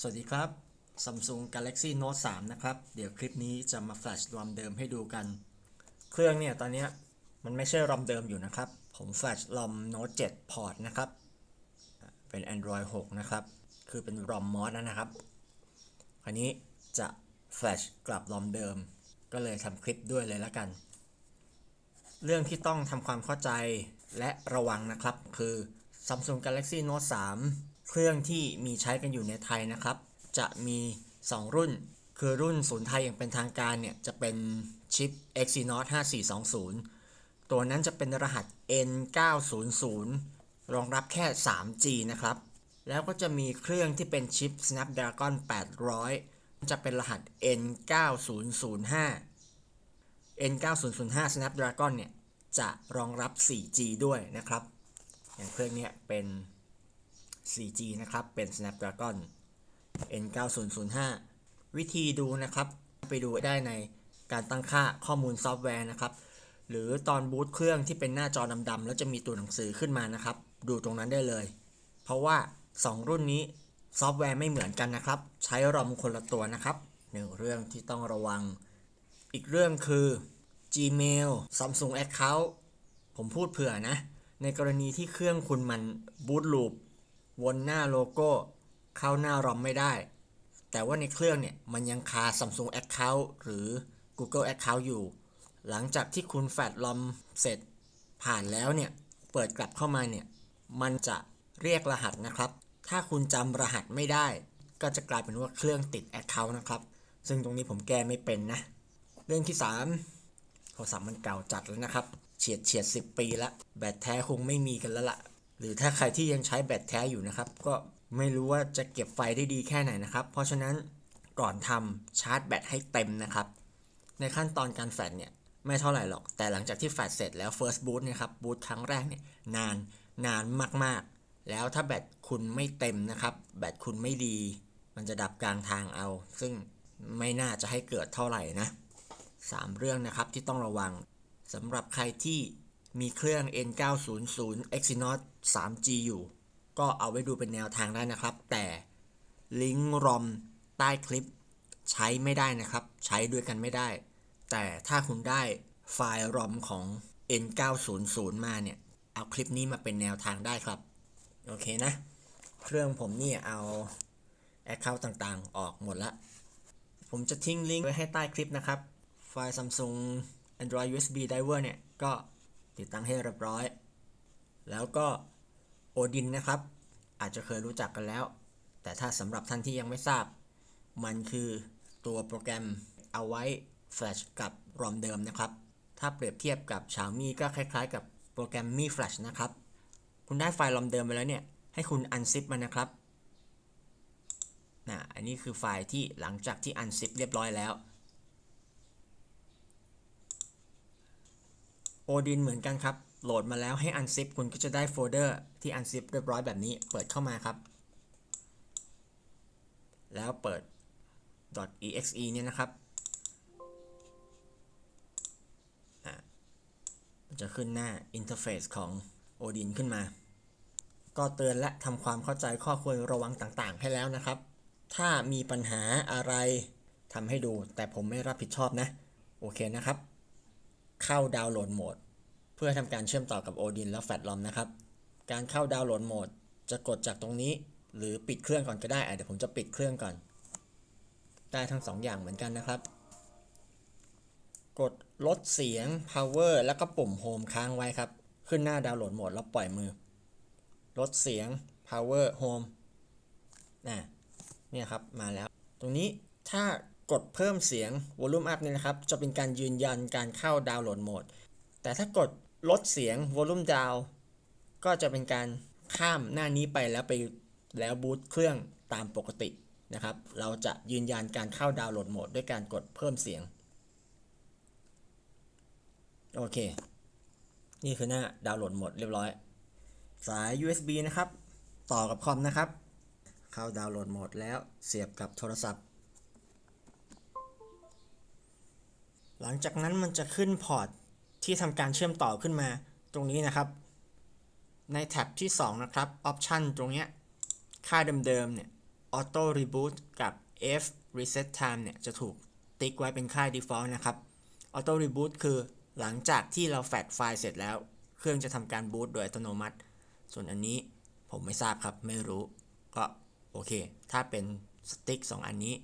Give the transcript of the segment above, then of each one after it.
สวัสดีครับ Samsung Galaxy Note 3 นะครับ เดี๋ยวคลิปนี้จะมาแฟลชรอมเดิมให้ดูกัน เครื่องเนี่ยตอนนี้มันไม่ใช่รอมเดิมอยู่นะครับ ผมแฟลชรอม Note 7พอร์ตนะครับ เป็น Android 6 นะครับ คือเป็นรอมมอสนะครับคราวนี้จะแฟลชกลับรอมเดิม ก็เลยทำคลิปด้วยเลยละกัน เรื่องที่ต้องทำความเข้าใจและระวังนะครับ คือ Samsung Galaxy Note 3 เครื่องที่มีใช้กันอยู่ในไทยนะครับ จะมี 2 รุ่น คือรุ่นศูนย์ไทยอย่างเป็นทางการเนี่ย จะเป็นชิป Exynos 5420 ตัวนั้นจะเป็นรหัส N900 รองรับแค่ 3G นะครับ แล้วก็จะมีเครื่องที่เป็นชิป Snapdragon 800 จะเป็นรหัส N9005 N9005 Snapdragon เนี่ย จะรองรับ 4G ด้วยนะครับ อย่างเครื่องนี้เป็น 4G นะครับ เป็น Snapdragon N9005 วิธีดูนะครับ ไปดูได้ในการตั้งค่าข้อมูลซอฟต์แวร์นะครับ หรือตอนบูตเครื่องที่เป็นหน้าจอดำๆแล้วจะมีตัวหนังสือขึ้นมานะครับ ดูตรงนั้นได้เลย เพราะว่า 2 รุ่นนี้ซอฟต์แวร์ไม่เหมือนกันนะครับ ใช้รอมคนละตัวนะครับหนึ่งเรื่องที่ต้องระวัง อีกเรื่องคือ Gmail Samsung Account ผมพูดเผื่อนะ ในกรณีที่เครื่องคุณมันบูตลูป วนหน้าโลโก้เข้าหน้ารอมไม่ได้ แต่ว่าในเครื่องเนี่ย มันยังคา Samsung Account หรือ Google Account อยู่ หลังจากที่คุณแฟดลอมเสร็จผ่านแล้วเนี่ย เปิดกลับเข้ามาเนี่ย มันจะเรียกรหัสนะครับ ถ้าคุณจำรหัสไม่ได้ ก็จะกลายเป็นว่าเครื่องติด Account นะครับ ซึ่งตรงนี้ผมแก้ไม่เป็นนะ เรื่องที่ 3 โทรศัพท์มันเก่าจัดแล้วนะครับ เฉียดเฉียดสิปีละแบตแท้คงไม่มีกันแล้วละ่ะ หรือถ้าใครที่ยังใช้แบตแท้อยู่นะครับ ก็ไม่รู้ว่าจะเก็บไฟได้ดีแค่ไหนนะครับ เพราะฉะนั้นก่อนทำชาร์จแบตให้เต็มนะครับ ในขั้นตอนการแฟลชเนี่ยไม่เท่าไหร่หรอก แต่หลังจากที่แฟลชเสร็จแล้ว first boot นะครับ boot ครั้งแรกเนี่ยนานนานมากๆ แล้วถ้าแบตคุณไม่เต็มนะครับ แบตคุณไม่ดี มันจะดับกลางทางเอา ซึ่งไม่น่าจะให้เกิดเท่าไหร่นะ 3 เรื่องนะครับที่ต้องระวังสำหรับใครที่มีเครื่อง N900 Exynos 3G อยู่ ก็เอาไว้ดูเป็นแนวทางได้นะครับ แต่ลิงก์รอมใต้คลิปใช้ไม่ได้นะครับ ใช้ด้วยกันไม่ได้ แต่ถ้าคุณได้ไฟล์รอมของ N900 มาเนี่ย เอาคลิปนี้มาเป็นแนวทางได้ครับ โอเคนะ เครื่องผมนี่เอา Account ต่างๆ ออกหมดละ ผมจะทิ้งลิงก์ไว้ให้ใต้คลิปนะครับ ไฟล์ Samsung Android USB Driver เนี่ย ก็ติดตั้งให้เรียบร้อย แล้วก็ Odin นนะครับ อาจจะเคยรู้จักกันแล้ว แต่ถ้าสำหรับท่านที่ยังไม่ทราบ มันคือตัวโปรแกรมเอาไว้แฟลชกับรอมเดิมนะครับ ถ้าเปรียบเทียบกับ Xiaomi ก็คล้ายๆ กับโปรแกรม Mi Flash นะครับ คุณได้ไฟล์รอมเดิมไปแล้วเนี่ย ให้คุณ unzip มันนะครับนะอันนี้คือไฟล์ที่หลังจากที่ unzip เรียบร้อยแล้ว Odin เหมือนกันครับ โหลดมาแล้วให้ unzip คุณก็จะได้โฟลเดอร์ที่ unzip เรียบร้อยแบบนี้เปิดเข้ามาครับ แล้วเปิด .exe เนี่ยนะครับจะขึ้นหน้า interface ของ Odin ขึ้นมา ก็เตือนและทำความเข้าใจข้อควรระวังต่างๆ ให้แล้วนะครับ ถ้ามีปัญหาอะไรทำให้ดู แต่ผมไม่รับผิดชอบนะ โอเคนะครับ เข้าดาวน์โหลดโหมด เพื่อทำการเชื่อมต่อกับ Odin และ Flatlom นะครับ การเข้าดาวน์โหลดโหมด จะกดจากตรงนี้ หรือปิดเครื่องก่อนก็ได้เดี๋ยวผมจะปิดเครื่องก่อน ได้ทั้งสองอย่างเหมือนกันนะครับ กดลดเสียง power แล้วก็ปุ่ม home ค้างไว้ครับ ขึ้นหน้าดาวน์โหลดโหมดแล้วปล่อยมือ ลดเสียง power home นะเนี่ยครับมาแล้ว ตรงนี้ถ้ากดเพิ่มเสียง volume up เนี่ยนะครับ จะเป็นการยืนยันการเข้าดาวน์โหลดโหมด แต่ถ้ากด ลดเสียง volume down ก็จะเป็นการข้ามหน้านี้ไปแล้วไปแล้วบูตเครื่องตามปกตินะครับ เราจะยืนยันการเข้าดาวน์โหลดโหมดด้วยการกดเพิ่มเสียง โอเค นี่คือหน้าดาวน์โหลดโหมดเรียบร้อย สาย USB นะครับ ต่อกับคอมนะครับ เข้าดาวน์โหลดโหมดแล้วเสียบกับโทรศัพท์ หลังจากนั้นมันจะขึ้นพอร์ต ที่ทำการเชื่อมต่อขึ้นมาตรงนี้นะครับ ในแท็บที่ 2 นะครับ Option ตรงเนี้ยค่าเดิมๆเนี่ย Auto Reboot กับ F Reset Time เนี่ยจะถูกติ๊กไว้เป็นค่า default นะครับ Auto Reboot คือหลังจากที่เราแฟดไฟล์เสร็จแล้ว เครื่องจะทำการบูตโดยอัตโนมัติ ส่วนอันนี้ผมไม่ทราบครับไม่รู้ ก็โอเค ถ้าเป็นสติ๊ก2อันนี้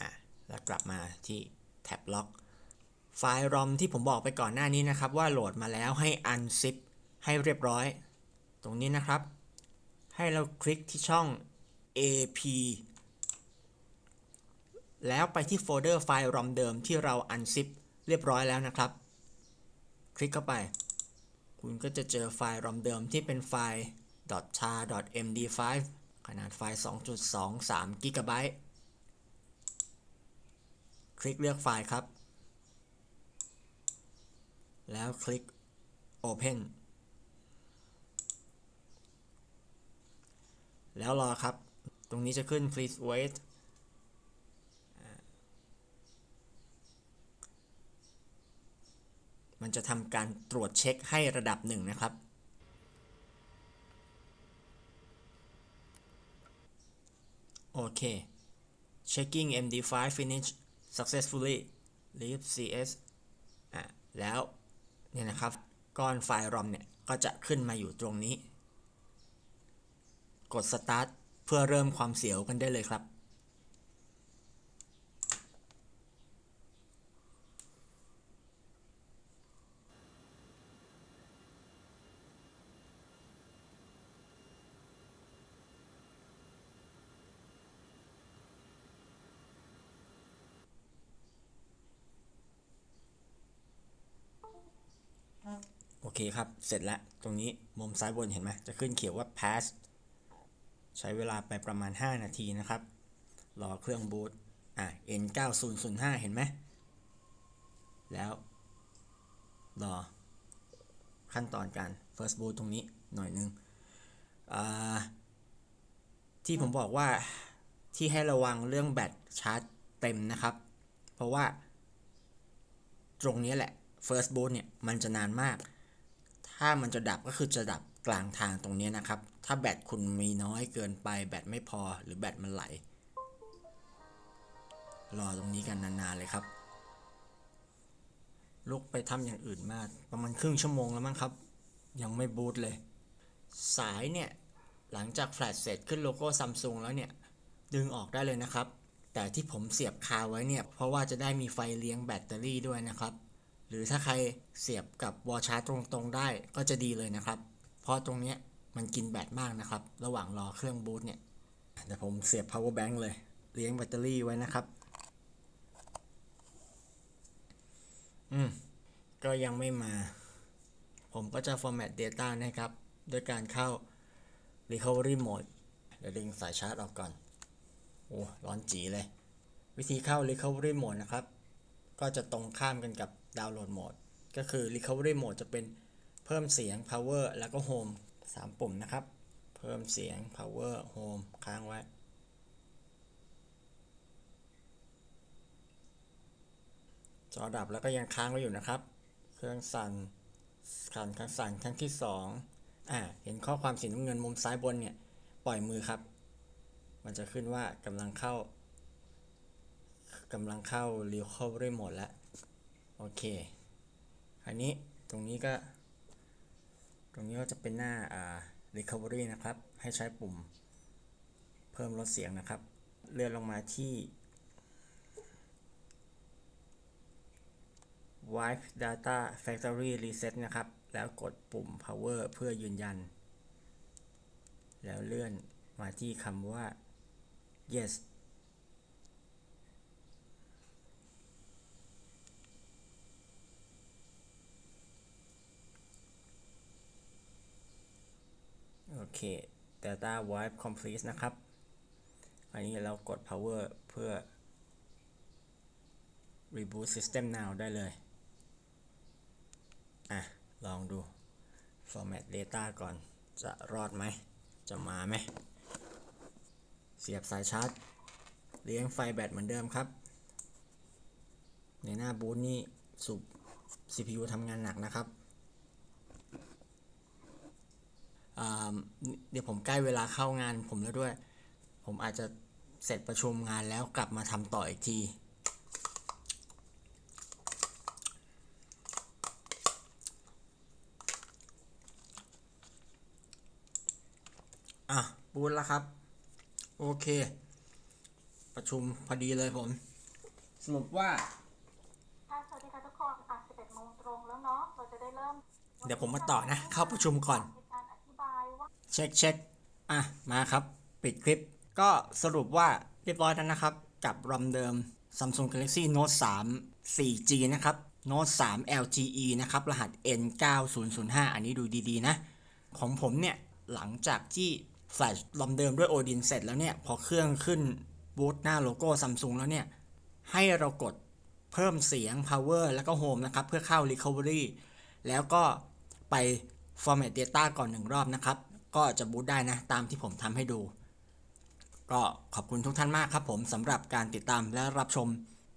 อะแล้วกลับมาที่แท็บล็อก ไฟล์ ROM ที่ผมบอกไปก่อนหน้านี้นะครับ ว่าโหลดมาแล้วให้ unzip ให้เรียบร้อย ตรงนี้นะครับ ให้เราคลิกที่ช่อง AP แล้วไปที่โฟลเดอร์ไฟล์ ROM เดิมที่เรา unzip เรียบร้อยแล้วนะครับ คลิกเข้าไป คุณก็จะเจอไฟล์ ROM เดิมที่เป็นไฟล์ .tar.md5 ขนาดไฟล์ 2.23กิกะไบต์คลิกเลือกไฟล์ครับ แล้วคลิก Open แล้วรอครับ ตรงนี้จะขึ้น please wait มันจะทำการตรวจเช็คให้ระดับหนึ่งนะครับ โอเค checking md5 finish successfully leave cs อะแล้ว เนี่ยนะครับ ก้อนไฟล์ ROM เนี่ยก็จะขึ้นมาอยู่ตรงนี้ กด start เพื่อเริ่มความเสียวกันได้เลยครับ เคครับ เสร็จแล้ว ตรงนี้มุมซ้ายบนเห็นไหมจะขึ้นเขียวว่า pass ใช้เวลาไปประมาณ 5 นาทีนะครับ รอเครื่องบูตอะ N9005 เห็นไหม แล้ว รอ ขั้นตอนการ first boot ตรงนี้หน่อยนึงอ่าที่ผมบอกว่าที่ให้ระวังเรื่องแบตชาร์จเต็มนะครับ เพราะว่า ตรงนี้แหละ first boot เนี่ย มันจะนานมาก ถ้ามันจะดับก็คือจะดับกลางทางตรงนี้นะครับ ถ้าแบตคุณมีน้อยเกินไปแบตไม่พอหรือแบตมันไหล รอตรงนี้กันนานๆเลยครับลุกไปทำอย่างอื่นมาประมาณครึ่งชั่วโมงแล้วมั้งครับ ยังไม่บูตเลย สายเนี่ย หลังจากแฟลชเสร็จขึ้นโลโก้ซัมซุงแล้วเนี่ย ดึงออกได้เลยนะครับ แต่ที่ผมเสียบคาไว้เนี่ย เพราะว่าจะได้มีไฟเลี้ยงแบตเตอรี่ด้วยนะครับ หรือถ้าใครเสียบกับวอชาร์จตรงๆได้ก็จะดีเลยนะครับ เพราะตรงเนี้ยมันกินแบตมากนะครับ ระหว่างรอเครื่องบูตเนี่ยเดี๋ยวผมเสียบ power bank เลย เลี้ยงแบตเตอรี่ไว้นะครับ อืม ก็ยังไม่มา ผมก็จะ format data นะครับโดยการเข้า recovery mode เดี๋ยวดึงสายชาร์จออกก่อน โอ้ ร้อนจีเลย วิธีเข้า recovery mode นะครับ ก็จะตรงข้ามกันกับ ดาวน์โหลดโหมดก็คือ recovery mode จะเป็นเพิ่มเสียง power แล้วก็ home 3 ปุ่มนะครับ เพิ่มเสียง power home ค้างไว้ จอดับแล้วก็ยังค้างไว้อยู่นะครับ เครื่องสั่นสั่นครั้งสั่นครั้งที่ 2อ่าเห็นข้อความสีน้ำเงินมุมซ้ายบนเนี่ย ปล่อยมือครับ มันจะขึ้นว่ากำลังเข้ากำลังเข้า recovery mode แล้ว โอเคคราวนี้ตรงนี้ก็ ตรงนี้ก็จะเป็นหน้าอ่า recovery นะครับ ให้ใช้ปุ่มเพิ่มลดเสียงนะครับ เลื่อนลงมาที่ wipe data factory reset นะครับ แล้วกดปุ่ม power เพื่อยืนยัน แล้วเลื่อนมาที่คำว่า yes เค data wipe complete นะครับ อันนี้เรากด power เพื่อ reboot system now ได้เลย อะ ลองดู format data ก่อน จะรอดไหม จะมาไหม เสียบสายชาร์จ เลี้ยงไฟแบตเหมือนเดิมครับ ในหน้าบูตนี่สูบ CPU ทำงานหนักนะครับ อ่า เดี๋ยวผมใกล้เวลาเข้างานผมแล้วด้วย ผมอาจจะเสร็จประชุมงานแล้วกลับมาทำต่ออีกทีอะบูธแล้วครับ โอเค ประชุมพอดีเลยผม สรุปว่าค่ะสวัสดีค่ะทุกคนอะ11โมงตรงแล้วเนาะเราจะได้เริ่ม เดี๋ยวผมมาต่อนะ เข้าประชุมก่อน เช็คเช็คอะ มาครับ ปิดคลิป ก็สรุปว่าเรียบร้อยแล้วนะครับ กับรอมเดิม Samsung Galaxy Note 3 4G นะครับ Note 3 LGE นะครับ รหัส N9005 อันนี้ดูดีๆนะ ของผมเนี่ย หลังจากที่แฟลชรอมเดิมด้วย Odin เสร็จแล้วเนี่ย พอเครื่องขึ้นบูตหน้าโลโก้ Samsung แล้วเนี่ย ให้เรากดเพิ่มเสียง power แล้วก็ home นะครับ เพื่อเข้า recovery แล้วก็ไป format data ก่อนหนึ่งรอบนะครับ ก็จะบูตได้นะ ตามที่ผมทำให้ดู ก็ขอบคุณทุกท่านมากครับผมสำหรับการติดตามและรับชม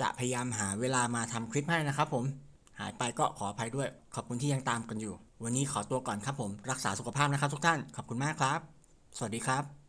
จะพยายามหาเวลามาทำคลิปให้นะครับผม หายไปก็ขออภัยด้วย ขอบคุณที่ยังตามกันอยู่ วันนี้ขอตัวก่อนครับผม รักษาสุขภาพนะครับทุกท่าน ขอบคุณมากครับ สวัสดีครับ